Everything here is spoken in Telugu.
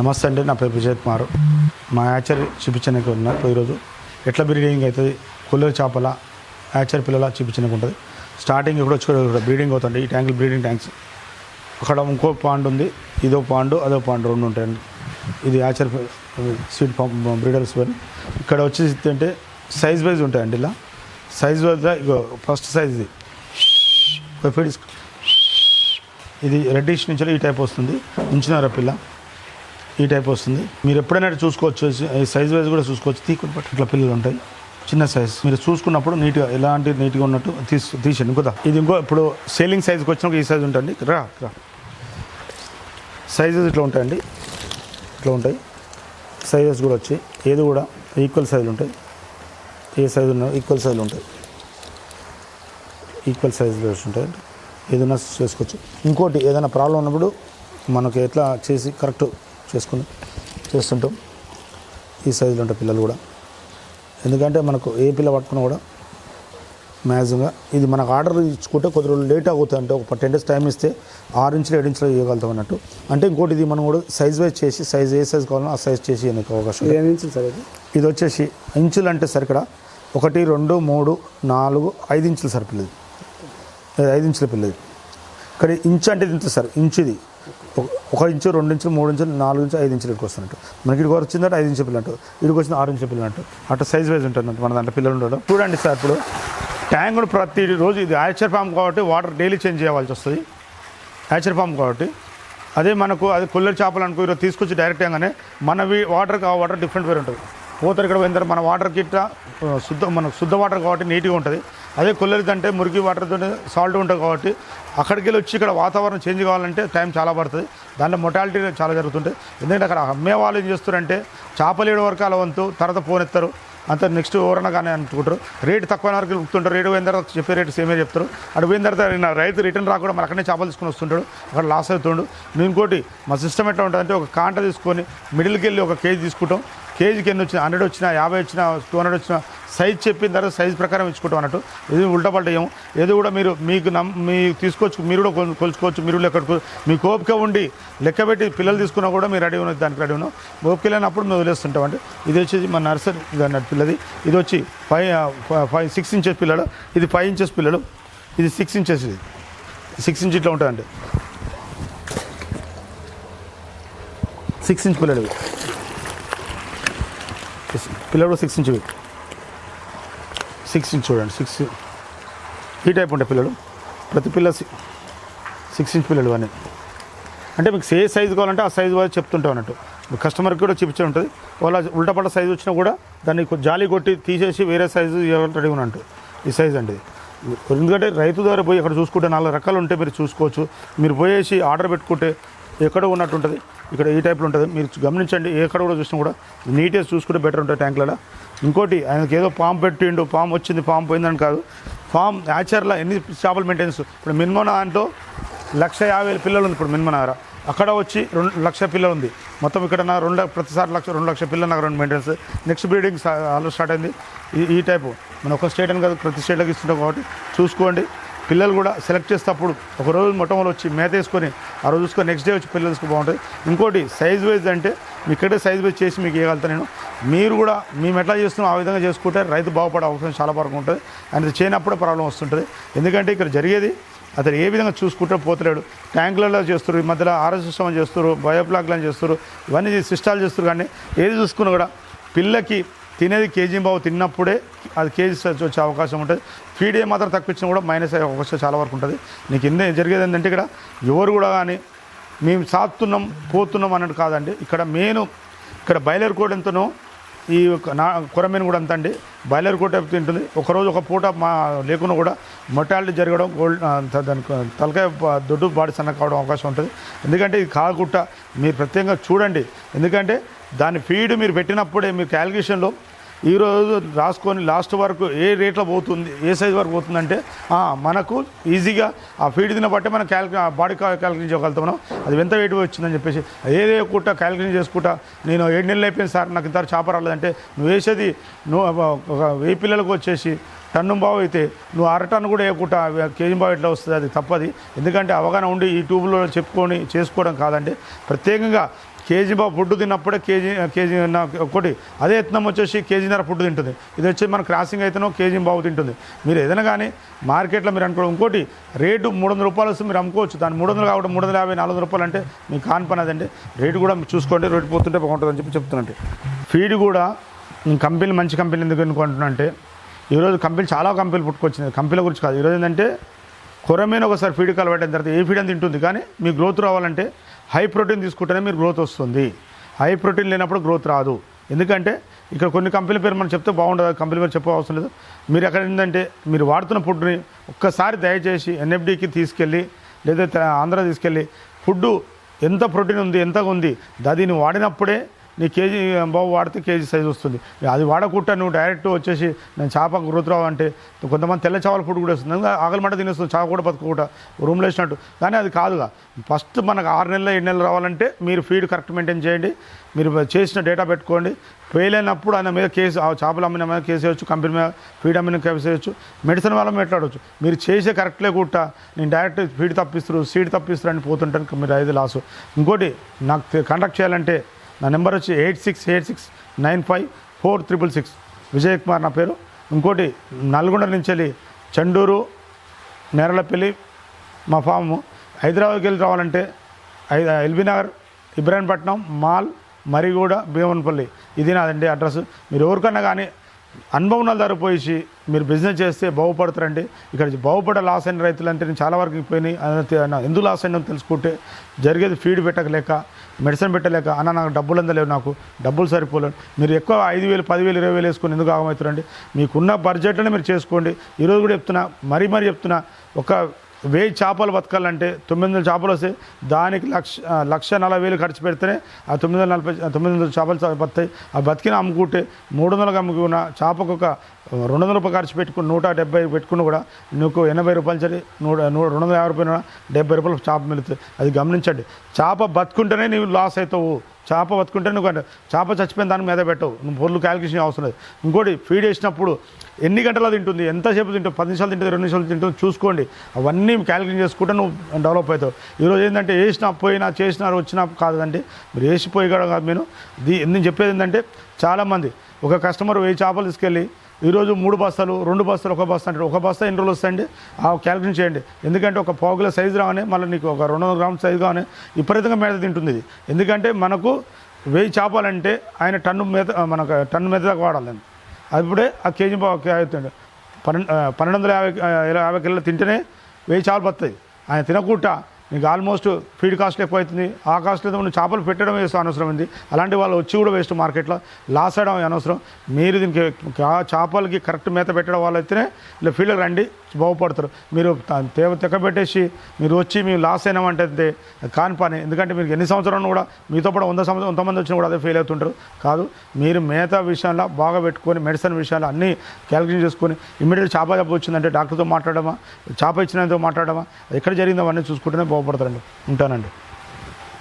నమస్తే అండి నా పేరు విజయ్ కుమార్. మా యాచర్ చూపించడానికి ఉన్నారు ఈరోజు ఎట్లా బ్రీడింగ్ అవుతుంది కుల్లర్ చేపల యాచర్ పిల్లల చూపించడానికి ఉంటుంది స్టార్టింగ్ ఇక్కడ వచ్చి బ్రీడింగ్ అవుతుంది. ఈ ట్యాంకులు బ్రీడింగ్ ట్యాంక్స్. అక్కడ ఇంకో పాండ్ ఉంది ఇదో పాండు అదో పాండు రెండు ఉంటాయండి ఇది యాచర్ స్వీట్ పంప్ బ్రీడర్స్ పని ఇక్కడ వచ్చేసి అంటే సైజ్ వైజ్ ఉంటాయండి ఇలా. సైజ్ వైజ్ ఇగో ఫస్ట్ సైజ్ ఇది. ఒక ఇది రెడ్డిష్ నుంచి ఈ టైప్ వస్తుంది. ఉంచినారా పిల్ల? ఈ టైప్ వస్తుంది. మీరు ఎప్పుడైనా చూసుకోవచ్చు. సైజ్ వైజ్ కూడా చూసుకోవచ్చు. తీకుని పట్టు. ఇట్లా పిల్లలు ఉంటాయి. చిన్న సైజ్ మీరు చూసుకున్నప్పుడు నీట్గా ఎలాంటి నీట్గా ఉన్నట్టు తీసి తీసండి కదా ఇది ఇంకో ఇప్పుడు సేలింగ్ సైజ్కి వచ్చినాక ఈ సైజ్ ఉంటుంది. రా రా. సైజెస్ ఇట్లా ఉంటాయండి. ఇట్లా ఉంటాయి. సైజెస్ కూడా వచ్చి ఏది కూడా ఈక్వల్ సైజులు ఉంటాయి. ఏ సైజు ఉన్నా ఈక్వల్ సైజులు ఉంటాయి. ఈక్వల్ సైజులు ఉంటాయి ఏదైనా చేసుకోవచ్చు. ఇంకోటి ఏదైనా ప్రాబ్లం ఉన్నప్పుడు మనకి ఎట్లా చేసి కరెక్ట్ చేసుకుని చేస్తుంటాం. ఈ సైజులో ఉంటాయి పిల్లలు కూడా. ఎందుకంటే మనకు ఏ పిల్ల పట్టుకున్నా కూడా మ్యాక్సిమంగా ఇది మనకు ఆర్డర్ ఇచ్చుకుంటే కొద్ది రోజులు లేట్ అవుతుంది అంటే ఒక టెన్ డేస్ టైం ఇస్తే ఆరు ఇంచులు ఏడు ఇంచులు ఇవ్వగలుగుతాం అన్నట్టు. అంటే ఇంకోటి ఇది మనం కూడా సైజ్ వైజ్ చేసి సైజ్ ఏ సైజ్ కావాలో ఆ సైజ్ చేసి ఇవ్వడానికి అవకాశం ఇది వచ్చేసి ఇంచులు అంటే సార్ ఇక్కడ ఒకటి రెండు మూడు నాలుగు ఐదు ఇంచులు సార్ పిల్లది. ఇది ఐదు ఇంచుల పిల్లది. ఇక్కడ ఇంచు అంటే ఇది ఇంత సార్ ఇంచు ఇది ఒక- ఒక ఇంచు రెండు ఇంచులు మూడు ఇంచులు నాలుగు ఇంచులు ఐదు ఇంచులు ఇక్కడికి వస్తున్నట్టు. మనకి ఇక్కడికి వచ్చిందంటే ఐదు ఇంచు పిల్లలు ఇక్కడికి వచ్చింది ఆరు ఇంచు పిల్లలు అంటూ అట్లా సైజ్ వైజ్ ఉంటుంది మన దాంట్లో పిల్లలు ఉండడం చూడండి సార్ ఇప్పుడు ట్యాంక్ కూడా ప్రతి రోజు ఇది యాచర్ ఫామ్ కాబట్టి వాటర్ డైలీ చేంజ్ చేయవలసి వస్తుంది. యాచర్ ఫామ్ కాబట్టి. అదే మనకు అది కొల్లరి చేపలు అనుకో ఈరోజు తీసుకొచ్చి డైరెక్ట్ గానే మనవి వాటర్ ఆ వాటర్ డిఫరెంట్ వేరు ఉంటుంది. పోతారు ఇక్కడ పోయిన తర్వాత మన వాటర్ కిట్ట శుద్ధ మన శుద్ధ వాటర్ కాబట్టి నీట్గా ఉంటుంది. అదే కొల్లరిది అంటే మురికి వాటర్తో సాల్ట్ ఉంటుంది కాబట్టి అక్కడికి వెళ్ళి వచ్చి ఇక్కడ వాతావరణం చేంజ్ కావాలంటే టైం చాలా పడుతుంది. దాంట్లో మొటాలిటీ చాలా జరుగుతుంటుంది ఎందుకంటే అక్కడ అమ్మే వాళ్ళు ఏం చేస్తారంటే చేపలేడు వరకు అలా వంతు తర్వాత ఫోన్ ఎత్తారు. అంత నెక్స్ట్ ఎవరన్నా కానీ అనుకుంటారు. రేటు తక్కువ వరకు ఉడుతుంటారు రేటు పోయిన తర్వాత చెప్పే రేటు సేమే చెప్తారు. అటు పోయిన తర్వాత రైతు రిటర్న్ రాకుండా మన అక్కడనే చేపలు తీసుకొని వస్తుంటాడు. అక్కడ లాస్ అవుతుండు. మేము ఇంకోటి మా సిస్టమ్ ఎట్లా ఉంటుందంటే ఒక కాంట తీసుకొని మిడిల్కి వెళ్ళి ఒక కేజీ తీసుకుంటాం. కేజీకి ఎన్ని వచ్చినా హండ్రెడ్ వచ్చినా యాభై వచ్చినా టూ హండ్రెడ్ వచ్చినా సైజ్ చెప్పిన తర్వాత సైజ్ ప్రకారం ఇచ్చుకుంటాం అన్నట్టు. ఇది ఉల్టా పల్ట ఏదో కూడా మీరు మీకు నమ్ మీ తీసుకోవచ్చు మీరు కూడా కొలుచుకోవచ్చు మీరు కూడా లెక్క మీకు కోపిక ఉండి లెక్క పెట్టి పిల్లలు తీసుకున్నా కూడా మీరు రెడీ ఉన్నది దానికి రెడీ ఉన్నాం కోపిక లేనప్పుడు మేము వదిలేస్తుంటాం అంటే ఇది వచ్చేసి మన నర్సరీ ఇది అన్నట్టు పిల్లది. ఇది వచ్చి ఫైవ్ ఫైవ్ సిక్స్ ఇంచెస్ పిల్లలు. ఇది ఫైవ్ ఇంచెస్ పిల్లలు. ఇది సిక్స్ ఇంచెస్ ఇది. సిక్స్ ఇంచ్ ఇట్లా ఉంటుందండి. సిక్స్ ఇంచ్ పిల్లలు పిల్లడు సిక్స్ ఇంచ్ సిక్స్ ఇంచ్ చూడండి సిక్స్ ఈ టైప్ ఉంటాయి పిల్లలు. ప్రతి పిల్ల సిక్స్ ఇంచ్ పిల్లలు అన్నీ అంటే మీకు ఏ సైజు కావాలంటే ఆ సైజు వాళ్ళు చెప్తుంటాం అన్నట్టు. కస్టమర్కి కూడా చూపించే ఉంటుంది. వాళ్ళ ఉల్టా సైజు వచ్చినా కూడా దాన్ని జాలి కొట్టి తీసేసి వేరే సైజు రెడీ ఉన్నట్టు ఈ సైజ్ అండి ఎందుకంటే రైతు ద్వారా పోయి అక్కడ చూసుకుంటే నాలుగు రకాలు ఉంటే మీరు చూసుకోవచ్చు. మీరు పోయేసి ఆర్డర్ పెట్టుకుంటే ఎక్కడ ఉన్నట్టు ఉంటుంది ఇక్కడ ఈ టైప్లో ఉంటుంది. మీరు గమనించండి ఎక్కడ కూడా చూసినా కూడా నీట్గా చూసుకుంటే బెటర్ ఉంటుంది ట్యాంకులలో. ఇంకోటి ఆయనకి ఏదో పాము పెట్టిండు పాము వచ్చింది పాము పోయిందని కాదు. ఫామ్ యాచర్లో ఎన్ని చేపలు మెయింటెనెన్స్? ఇప్పుడు మిన్మన దాంట్లో లక్ష యాభై వేల పిల్లలు ఉంది. ఇప్పుడు మినిమనార అక్కడ వచ్చి రెండు లక్ష పిల్లలు ఉంది. మొత్తం ఇక్కడ నా రెండు ప్రతిసారి లక్ష రెండు లక్ష పిల్లలు నాకు రెండు maintenance. Next breeding already start అయింది. ఈ ఈ టైపు. మనం ఒక స్టేట్ అని కాదు ప్రతి స్టేట్లోకి ఇస్తుంటాం కాబట్టి చూసుకోండి. పిల్లలు కూడా సెలెక్ట్ చేసేటప్పుడు ఒక రోజు మొట్టమొదటి వచ్చి మేత వేసుకొని ఆ రోజు చూసుకొని నెక్స్ట్ డే వచ్చి పిల్లలు బాగుంటుంది ఇంకోటి సైజ్ వైజ్ అంటే మీ ఇక్కడే సైజ్ వైజ్ చేసి మీకు ఇవ్వగలుగుతాను నేను. మీరు కూడా మేము ఎట్లా చేస్తున్నాం ఆ విధంగా చేసుకుంటే రైతు బాగుపడే అవసరం చాలా వరకు ఉంటుంది. అండ్ చేయనప్పుడే ప్రాబ్లం వస్తుంటుంది. ఎందుకంటే ఇక్కడ జరిగేది అతను ఏ విధంగా చూసుకుంటే పోతలేడు. ట్యాంకులలో చేస్తారు ఈ మధ్యలో ఆర్ఎస్ సిస్టమ్ చేస్తారు బయోప్లాగ్లను చేస్తారు ఇవన్నీ సిస్టాలు చేస్తారు కానీ ఏది చూసుకున్నా కూడా పిల్లకి తినేది కేజీ బావు తిన్నప్పుడే అది కేజీ వచ్చే అవకాశం ఉంటుంది. ఫీడ్ ఏ మాత్రం తక్కువ ఇచ్చినా కూడా మైనస్ అయ్యే అవకాశం చాలా వరకు ఉంటుంది. నీకు ఎన్ని జరిగేది ఏంటంటే ఇక్కడ ఎవరు కూడా కానీ మేము సాగుతున్నాం పోతున్నాం అన్నట్టు కాదండి. ఇక్కడ మెయిన్ ఇక్కడ బయలర్ కోట ఎంతనో ఈ యొక్క నా కొరమీను కూడా అంత అండి బాయిలర్ కోట తింటుంది. ఒకరోజు ఒక పూట మా లేకుండా కూడా మొటాలిటీ జరగడం గోల్డ్ దానికి తలకాయ దొడ్డు బాడీ సన్న కావడం అవకాశం ఉంటుంది. ఎందుకంటే ఇది కాకుండా మీరు ప్రత్యేకంగా చూడండి. ఎందుకంటే దాని ఫీడ్ మీరు పెట్టినప్పుడే మీ క్యాలిక్యులేషన్లో ఈరోజు రాసుకొని లాస్ట్ వరకు ఏ రేట్లో పోతుంది ఏ సైజ్ వరకు పోతుందంటే మనకు ఈజీగా ఆ ఫీడ్ తిన బట్టే మనం క్యాల్క్యు బాడీ క్యాలిక్యులేట్ చేయగలుగుతాం అది ఎంత వెయిట్ వచ్చిందని చెప్పేసి ఏదే కుట్ట క్యాలిక్యులేషన్ చేసుకుంటా నేను ఏడు నెలలు అయిపోయింది సార్ నాకు ఇంత చేప రాలేదంటే నువ్వు వేసేది నువ్వు ఒక వెయ్యి పిల్లలకు వచ్చేసి టన్ను బావు అయితే నువ్వు అర టన్ను కూడా వేయకుండా కేజీ బావు ఎట్లా వస్తుంది? అది తప్పది. ఎందుకంటే అవగాహన ఉండి ఈ ట్యూబ్లో చెప్పుకొని చేసుకోవడం కాదండి. ప్రత్యేకంగా కేజీ బాబు ఫుడ్ తిన్నప్పుడే కేజీ కేజీ ఒకటి అదే ఎత్నం వచ్చేసి కేజీన్నర ఫుడ్ తింటుంది. ఇది వచ్చి మన క్రాసింగ్ అయితేనో కేజీ బాబు తింటుంది. మీరు ఏదైనా కానీ మార్కెట్లో మీరు అనుకోవడం ఇంకోటి రేటు మూడు వందల రూపాయలు వస్తే మీరు అమ్ముకోవచ్చు. దాని మూడు వందలు కాబట్టి మూడు వందల యాభై నాలుగు వందల రూపాయలు అంటే మీకు కాన్పనదండి రేటు కూడా చూసుకోండి. రేటు పోతుంటే బాగుంటుందని చెప్పి చెప్తున్నట్టు. ఫీడ్ కూడా కంపెనీ కంపెనీలు మంచి కంపెనీలు ఎందుకు అనుకుంటున్నా అంటే ఈరోజు కంపెనీ చాలా కంపెనీలు పుట్టుకొచ్చినాయి. కంపెనీల గురించి కాదు. ఈరోజు ఏంటంటే కొరమైన ఒకసారి ఫీడ్ కలవడం తర్వాత ఏ ఫీడ్ అని తింటుంది కానీ మీ గ్రోత్ రావాలంటే హై ప్రోటీన్ తీసుకుంటేనే మీరు గ్రోత్ వస్తుంది. హై ప్రోటీన్ లేనప్పుడు గ్రోత్ రాదు. ఎందుకంటే ఇక్కడ కొన్ని కంపెనీల పేరు మనం చెప్తే బాగుండదు. కంపెనీ పేరు చెప్పే అవసరం లేదు. మీరు ఎక్కడ ఏంటంటే మీరు వాడుతున్న ఫుడ్ని ఒక్కసారి దయచేసి ఎన్ఎఫ్డికి తీసుకెళ్ళి లేదా ఆంధ్ర తీసుకెళ్ళి ఫుడ్ ఎంత ప్రోటీన్ ఉంది ఎంత ఉంది దాన్ని వాడినప్పుడే నీ కేజీ బాబు వాడితే కేజీ సైజ్ వస్తుంది. అది వాడకుండా నువ్వు డైరెక్ట్ వచ్చేసి నేను చేప గ్రోత్ అంటే కొంతమంది తెల్ల చేపల ఫుడ్ కూడా వస్తుంది. ఆకలి మంట తినేస్తుంది చేప కూడా బతుకుంటా. రూమ్లో వేసినట్టు. కానీ అది కాదుగా. ఫస్ట్ మనకు ఆరు నెలలు ఏడు నెలలు రావాలంటే మీరు ఫీడ్ కరెక్ట్ మెయింటైన్ చేయండి. మీరు చేసిన డేటా పెట్టుకోండి. ఫెయిల్ అయినప్పుడు ఆయన మీద కేసు ఆ చేపలు అమ్మిన మీద కేసు వేయచ్చు కంపెనీ మీద ఫీడ్ అమ్మిన కేసు వేయచ్చు మెడిసిన్ వాళ్ళ మాట్లాడవచ్చు మీరు చేసే కరెక్ట్లే లేకుండా నేను డైరెక్ట్ ఫీడ్ తప్పిస్తారు సీడ్ తప్పిస్తారు అని పోతుంటాను మీరు ఐదు లాసు. ఇంకోటి నాకు కండక్ట్ చేయాలంటే నా నెంబర్ వచ్చి eight six eight six nine five four triple six. Vijay Kumar నా పేరు. ఇంకోటి నల్గొండ నుంచి వెళ్ళి చండూరు నేరలపల్లి మా ఫాము హైదరాబాద్కి వెళ్ళి రావాలంటే ఐ- ఎల్బీ నగర్ ఇబ్రాహీంపట్నం మాల్ మరిగూడ భీమన్పల్లి ఇది నాదండి అడ్రస్. మీరు ఎవరికన్నా కానీ అనుభవం ఉన్న ధర పోయి మీరు బిజినెస్ చేస్తే బాగుపడతారండి. ఇక్కడ బాగుపడే లాస్ అయిన రైతులు అంటే నేను చాలా వరకు పోయినాయి. ఎందుకు లాస్ అయినా తెలుసుకుంటే జరిగేది ఫీడ్ పెట్టకలేక మెడిసిన్ పెట్టలేక అన్న నాకు డబ్బులు అందలేవు నాకు డబ్బులు సరిపోలేదు మీరు ఎక్కువ ఐదు వేలు పదివేలు ఇరవై వేలు వేసుకొని ఎందుకు ఆగమవుతారండి మీకున్న బడ్జెట్లోనే మీరు చేసుకోండి. ఈరోజు కూడా చెప్తున్నా మరీ మరీ చెప్తున్నా ఒక వెయ్యి చేపలు బతకాలంటే తొమ్మిది వందల చేపలు వస్తాయి. దానికి లక్ష లక్ష నలభై వేలు ఖర్చు పెడితేనే ఆ తొమ్మిది వందల నలభై తొమ్మిది వందల చేపలు బతాయి ఆ బతికిన అమ్ముకుంటే మూడు వందలకు అమ్ముకున్న చేపకు ఒక రెండు వందల రూపాయలు ఖర్చు పెట్టుకుని నూట డెబ్బై పెట్టుకున్న కూడా నీకు ఎనభై రూపాయలు చదివి నూట నూ రెండు వందల యాభై రూపాయలు డెబ్బై రూపాయలు చేప మిలుతుంది. అది గమనించండి. చేప బతుకుంటేనే నీవు లాస్ అవుతావు. చేప బతుకుంటే నువ్వు చేప చచ్చిపోయిన దాని మీద పెట్టవు. నువ్వు పొర్లు క్యాలిక్యులేషన్ అవసరం లేదు. ఇంకోటి ఫీడ్ వేసినప్పుడు ఎన్ని గంటలు తింటుంది ఎంతసేపు తింటుంది పది నిమిషాలు తింటుంది రెండు నిమిషాలు తింటుంది చూసుకోండి. అవన్నీ క్యాలిక్యులేట్ చేసుకుంటే నువ్వు డెవలప్ అవుతావు. ఈరోజు ఏంటంటే వేసినా పోయినా చేసినా వచ్చినా కాదండి మీరు వేసిపోయి కూడా కాదు నేను దీ నేను చెప్పేది ఏంటంటే చాలామంది ఒక కస్టమర్ వెయ్యి చేపలు తీసుకెళ్ళి ఈరోజు మూడు బస్తాలు రెండు బస్తాలు ఒక బస్తా అంటే ఒక బస్తా ఎన్ని రోజులు వస్తాయండి? ఆ క్యాలిక్యులేషన్ చేయండి. ఎందుకంటే ఒక పావు కిలో సైజు రాగానే మళ్ళీ నీకు ఒక రెండు వందల గ్రాముల సైజు కానీ విపరీతంగా మేత తింటుంది ఇది. ఎందుకంటే మనకు వెయ్యి చేపాలంటే ఆయన టన్ను మేత మనకు టన్ను మేత దాకా వాడాలండి అప్పుడే ఆ కేజీ పావు అవుతుంది పన్నెండు పన్నెండు వందల యాభై యాభై కిలోలు తింటేనే వెయ్యి చేపలు పడుతుంది ఆయన తినకుండా నీకు ఆల్మోస్ట్ ఫీడ్ కాస్ట్ ఎక్కువ అవుతుంది ఆ కాస్ట్ లేదా నువ్వు చేపలు పెట్టడం వేస్ట్ అనవసరం ఉంది అలాంటి వాళ్ళు వచ్చి కూడా వేస్ట్ మార్కెట్లో లాస్ అవడం అనవసరం మీరు దీనికి ఆ చేపలకి కరెక్ట్ మేత పెట్టడం వాళ్ళైతేనే ఇలా ఫీల్డ్కి రండి. బాగుపడతారు. మీరు త- మీరు వచ్చి మీరు లాస్ అయినామంటే అంతే కాని పని. ఎందుకంటే మీకు ఎన్ని సంవత్సరాలు కూడా మీతో పాటు వంద సంవత్సరం కొంతమంది వచ్చినా కూడా అదే ఫెయిల్ అవుతుంటారు. కాదు మీరు మేత విషయంలో బాగా పెట్టుకొని మెడిసిన్ విషయాలు అన్నీ క్యాలిక్యులేషన్ చేసుకొని ఇమీడియట్ చేప చెప్ప వచ్చిందంటే డాక్టర్తో మాట్లాడమా? చేప ఇచ్చినంతో మాట్లాడమా? ఎక్కడ జరిగిందో అవన్నీ చూసుకుంటేనే బాగుపడతారండి. ఉంటానండి.